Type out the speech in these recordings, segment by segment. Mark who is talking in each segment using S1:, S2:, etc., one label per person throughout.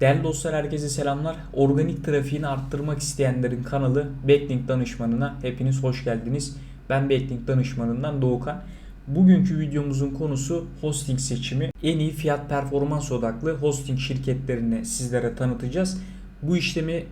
S1: Değerli dostlar herkese selamlar. Organik trafiğini arttırmak isteyenlerin kanalı Backlink danışmanına hepiniz hoş geldiniz. Ben Backlink danışmanından Doğukan. Bugünkü videomuzun konusu hosting seçimi. En iyi fiyat performans odaklı hosting şirketlerini sizlere tanıtacağız. Bu işlemi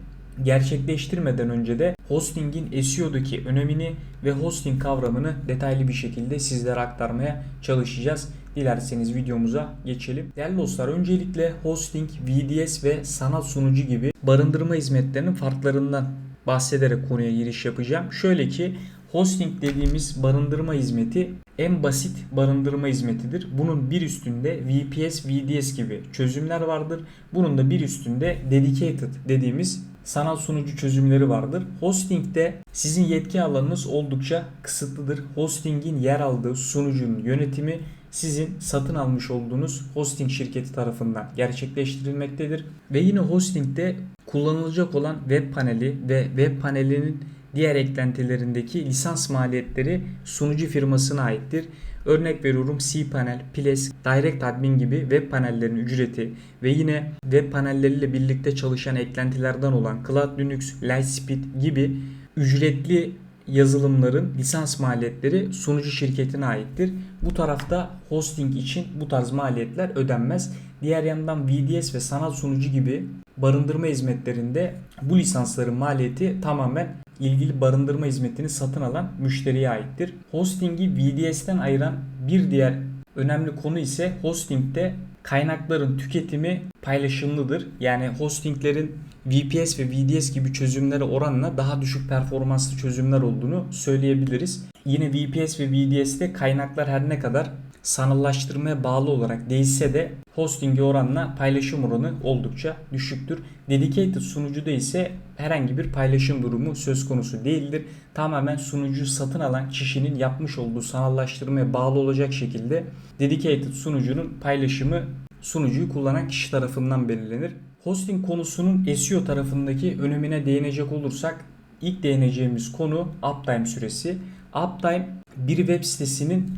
S1: gerçekleştirmeden önce de hostingin SEO'daki önemini ve hosting kavramını detaylı bir şekilde sizlere aktarmaya çalışacağız. Dilerseniz videomuza geçelim. Değerli dostlar öncelikle hosting, VDS ve sanal sunucu gibi barındırma hizmetlerinin farklarından bahsederek konuya giriş yapacağım. Şöyle ki hosting dediğimiz barındırma hizmeti en basit barındırma hizmetidir. Bunun bir üstünde VPS, VDS gibi çözümler vardır. Bunun da bir üstünde dedicated dediğimiz sanal sunucu çözümleri vardır. Hosting'de sizin yetki alanınız oldukça kısıtlıdır. Hosting'in yer aldığı sunucunun yönetimi sizin satın almış olduğunuz hosting şirketi tarafından gerçekleştirilmektedir. Ve yine hostingde kullanılacak olan web paneli ve web panelinin diğer eklentilerindeki lisans maliyetleri sunucu firmasına aittir. Örnek veriyorum cPanel, Ples, Direct Admin gibi web panellerinin ücreti ve yine web panelleriyle birlikte çalışan eklentilerden olan Cloud Linux, Lightspeed gibi ücretli yazılımların lisans maliyetleri sunucu şirketine aittir. Bu tarafta hosting için bu tarz maliyetler ödenmez. Diğer yandan VDS ve sanal sunucu gibi barındırma hizmetlerinde bu lisansların maliyeti tamamen ilgili barındırma hizmetini satın alan müşteriye aittir. Hosting'i VDS'ten ayıran bir diğer önemli konu ise hosting'de kaynakların tüketimi paylaşımlıdır. Yani hostinglerin VPS ve VDS gibi çözümlere oranla daha düşük performanslı çözümler olduğunu söyleyebiliriz. Yine VPS ve VDS'te kaynaklar her ne kadar sanallaştırmaya bağlı olarak değişse de hosting'e oranla paylaşım oranı oldukça düşüktür. Dedicated sunucuda ise herhangi bir paylaşım durumu söz konusu değildir. Tamamen sunucu satın alan kişinin yapmış olduğu sanallaştırmaya bağlı olacak şekilde dedicated sunucunun paylaşımı sunucuyu kullanan kişi tarafından belirlenir. Hosting konusunun SEO tarafındaki önemine değinecek olursak ilk değineceğimiz konu uptime süresi. Uptime bir web sitesinin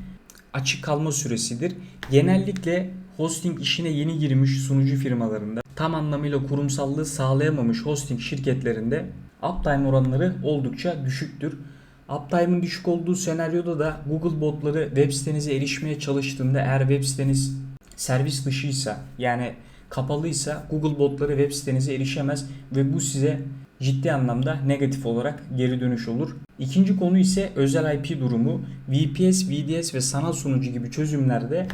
S1: açık kalma süresidir. Genellikle hosting işine yeni girmiş sunucu firmalarında tam anlamıyla kurumsallığı sağlayamamış hosting şirketlerinde uptime oranları oldukça düşüktür. Uptime'ın düşük olduğu senaryoda da Google botları web sitenize erişmeye çalıştığında eğer web siteniz servis dışıysa yani kapalıysa Google botları web sitenize erişemez ve bu size ciddi anlamda negatif olarak geri dönüş olur. İkinci konu ise özel IP durumu. VPS, VDS ve sanal sunucu gibi çözümlerde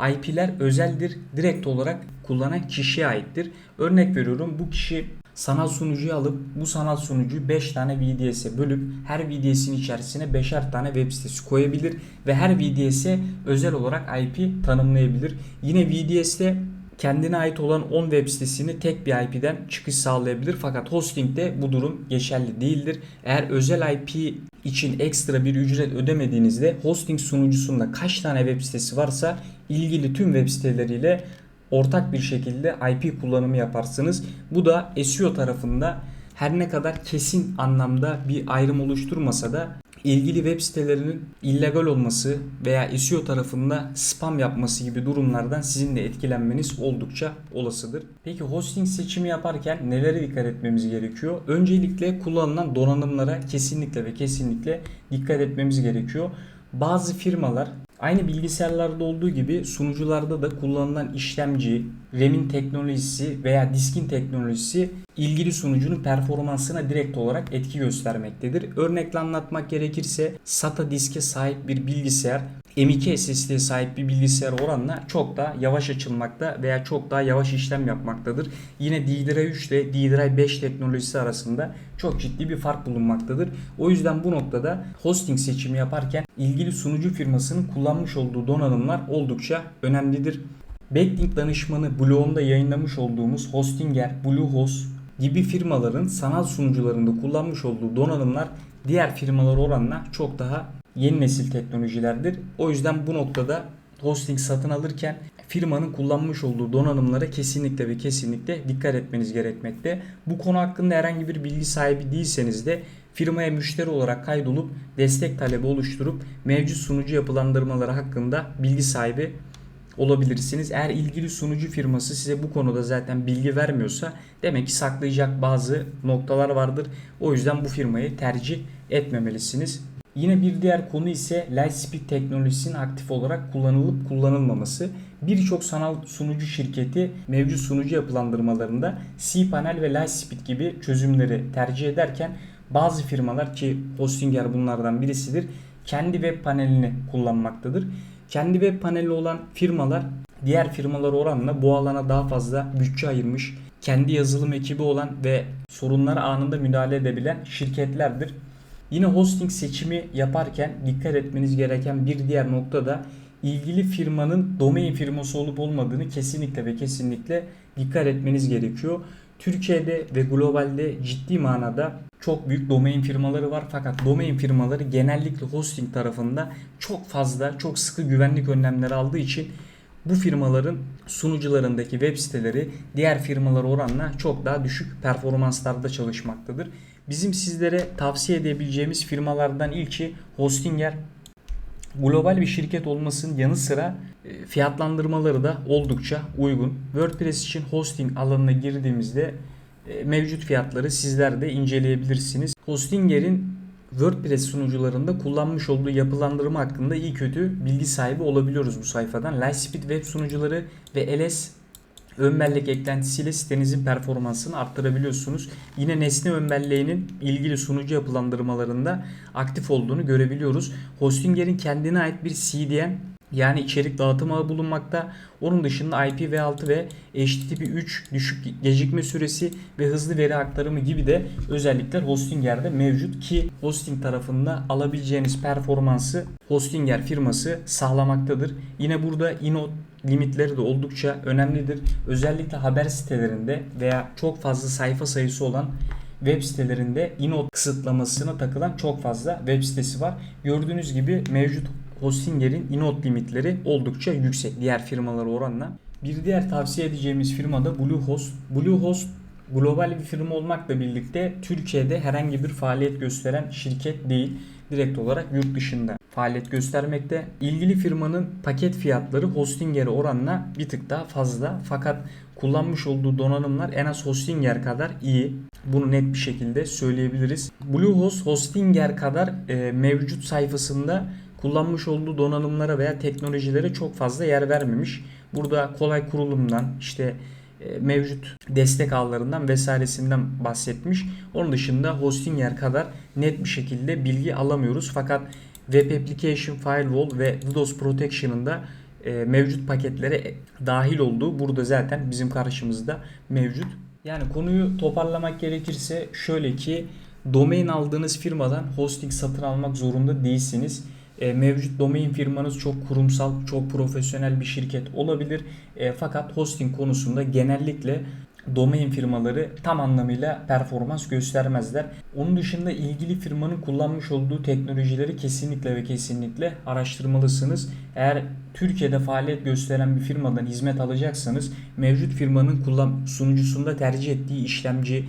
S1: IP'ler özeldir. Direkt olarak kullanan kişiye aittir. Örnek veriyorum bu kişi sanal sunucuyu alıp bu sanal sunucuyu 5 tane VDS'e bölüp her VDS'in içerisine 5'er tane web sitesi koyabilir ve her VDS'e özel olarak IP tanımlayabilir. Yine VDS'te kendine ait olan 10 web sitesini tek bir IP'den çıkış sağlayabilir. Fakat hostingde bu durum geçerli değildir. Eğer özel IP için ekstra bir ücret ödemediğinizde hosting sunucusunda kaç tane web sitesi varsa ilgili tüm web siteleriyle ortak bir şekilde IP kullanımı yaparsınız. Bu da SEO tarafında her ne kadar kesin anlamda bir ayrım oluşturmasa da ilgili web sitelerinin illegal olması veya SEO tarafında spam yapması gibi durumlardan sizin de etkilenmeniz oldukça olasıdır. Peki hosting seçimi yaparken nelere dikkat etmemiz gerekiyor? Öncelikle kullanılan donanımlara kesinlikle ve kesinlikle dikkat etmemiz gerekiyor. Bazı firmalar Aynı bilgisayarlarda olduğu gibi sunucularda da kullanılan işlemci, RAM'in teknolojisi veya diskin teknolojisi ilgili sunucunun performansına direkt olarak etki göstermektedir. Örnekle anlatmak gerekirse SATA diske sahip bir bilgisayar M2 SSD'ye sahip bir bilgisayar oranla çok daha yavaş açılmakta veya çok daha yavaş işlem yapmaktadır. Yine DDR3 ile DDR5 teknolojisi arasında çok ciddi bir fark bulunmaktadır. O yüzden bu noktada hosting seçimi yaparken ilgili sunucu firmasının kullanmış olduğu donanımlar oldukça önemlidir. Backlink danışmanı blogunda yayınlamış olduğumuz Hostinger, Bluehost gibi firmaların sanal sunucularında kullanmış olduğu donanımlar diğer firmalar oranla çok daha yeni nesil teknolojilerdir. O yüzden bu noktada hosting satın alırken firmanın kullanmış olduğu donanımlara kesinlikle ve kesinlikle dikkat etmeniz gerekmekte. Bu konu hakkında herhangi bir bilgi sahibi değilseniz de firmaya müşteri olarak kaydolup destek talebi oluşturup mevcut sunucu yapılandırmaları hakkında bilgi sahibi olabilirsiniz. Eğer ilgili sunucu firması size bu konuda zaten bilgi vermiyorsa demek ki saklayacak bazı noktalar vardır. O yüzden bu firmayı tercih etmemelisiniz. Yine bir diğer konu ise Lightspeed teknolojisinin aktif olarak kullanılıp kullanılmaması. Birçok sanal sunucu şirketi mevcut sunucu yapılandırmalarında cPanel ve Lightspeed gibi çözümleri tercih ederken bazı firmalar ki Hostinger bunlardan birisidir kendi web panelini kullanmaktadır. Kendi web paneli olan firmalar diğer firmalar oranla bu alana daha fazla bütçe ayırmış, kendi yazılım ekibi olan ve sorunlara anında müdahale edebilen şirketlerdir. Yine hosting seçimi yaparken dikkat etmeniz gereken bir diğer nokta da ilgili firmanın domain firması olup olmadığını kesinlikle ve kesinlikle dikkat etmeniz gerekiyor. Türkiye'de ve globalde ciddi manada çok büyük domain firmaları var fakat domain firmaları genellikle hosting tarafında çok fazla çok sıkı güvenlik önlemleri aldığı için bu firmaların sunucularındaki web siteleri diğer firmalar oranla çok daha düşük performanslarda çalışmaktadır. Bizim sizlere tavsiye edebileceğimiz firmalardan ilki Hostinger. Global bir şirket olmasının yanı sıra e, fiyatlandırmaları da oldukça uygun. WordPress için hosting alanına girdiğimizde e, mevcut fiyatları sizler de inceleyebilirsiniz. Hostinger'in WordPress sunucularında kullanmış olduğu yapılandırma hakkında iyi kötü bilgi sahibi olabiliyoruz bu sayfadan. Lightspeed web sunucuları ve LS ön bellek eklentisiyle sitenizin performansını arttırabiliyorsunuz. Yine nesne ön belleğinin ilgili sunucu yapılandırmalarında aktif olduğunu görebiliyoruz. Hostinger'in kendine ait bir CDN yani içerik dağıtım ağı bulunmakta. Onun dışında IPv6 ve HTTP3 düşük gecikme süresi ve hızlı veri aktarımı gibi de özellikler Hostinger'de mevcut ki hosting tarafında alabileceğiniz performansı Hostinger firması sağlamaktadır. Yine burada inode limitleri de oldukça önemlidir. Özellikle haber sitelerinde veya çok fazla sayfa sayısı olan web sitelerinde inode kısıtlamasına takılan çok fazla web sitesi var. Gördüğünüz gibi mevcut Hostinger'in inode limitleri oldukça yüksek diğer firmalara oranla. Bir diğer tavsiye edeceğimiz firma da Bluehost. Bluehost global bir firma olmakla birlikte Türkiye'de herhangi bir faaliyet gösteren şirket değil. Direkt olarak yurt dışında faaliyet göstermekte. İlgili firmanın paket fiyatları Hostinger'e oranla bir tık daha fazla. Fakat kullanmış olduğu donanımlar en az Hostinger kadar iyi. Bunu net bir şekilde söyleyebiliriz. Bluehost Hostinger kadar e, mevcut sayfasında kullanmış olduğu donanımlara veya teknolojilere çok fazla yer vermemiş. Burada kolay kurulumdan işte mevcut destek ağlarından vesairesinden bahsetmiş. Onun dışında Hostinger kadar net bir şekilde bilgi alamıyoruz. Fakat Web Application Firewall ve DDoS Protection'ın da e, mevcut paketlere dahil olduğu burada zaten bizim karşımızda mevcut. Yani konuyu toparlamak gerekirse şöyle ki domain aldığınız firmadan hosting satın almak zorunda değilsiniz. E, mevcut domain firmanız çok kurumsal, çok profesyonel bir şirket olabilir. E, fakat hosting konusunda genellikle domain firmaları tam anlamıyla performans göstermezler. Onun dışında ilgili firmanın kullanmış olduğu teknolojileri kesinlikle ve kesinlikle araştırmalısınız. Eğer Türkiye'de faaliyet gösteren bir firmadan hizmet alacaksanız mevcut firmanın kullan sunucusunda tercih ettiği işlemci,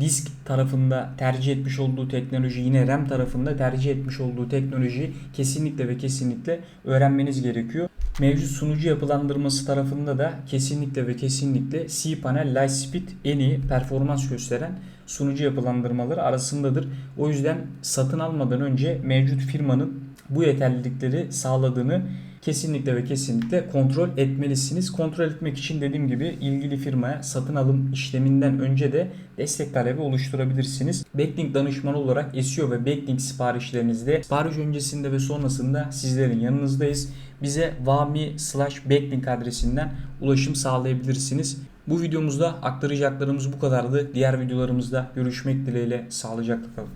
S1: disk tarafında tercih etmiş olduğu teknoloji yine RAM tarafında tercih etmiş olduğu teknolojiyi kesinlikle ve kesinlikle öğrenmeniz gerekiyor. Mevcut sunucu yapılandırması tarafında da kesinlikle ve kesinlikle cPanel Lightspeed en iyi performans gösteren sunucu yapılandırmaları arasındadır. O yüzden satın almadan önce mevcut firmanın bu yeterlilikleri sağladığını kesinlikle ve kesinlikle kontrol etmelisiniz. Kontrol etmek için dediğim gibi ilgili firmaya satın alım işleminden önce de destek talebi oluşturabilirsiniz. Backlink danışmanı olarak SEO ve backlink siparişlerinizde sipariş öncesinde ve sonrasında sizlerin yanınızdayız. Bize vami slash backlink adresinden ulaşım sağlayabilirsiniz. Bu videomuzda aktaracaklarımız bu kadardı. Diğer videolarımızda görüşmek dileğiyle sağlıcakla kalın.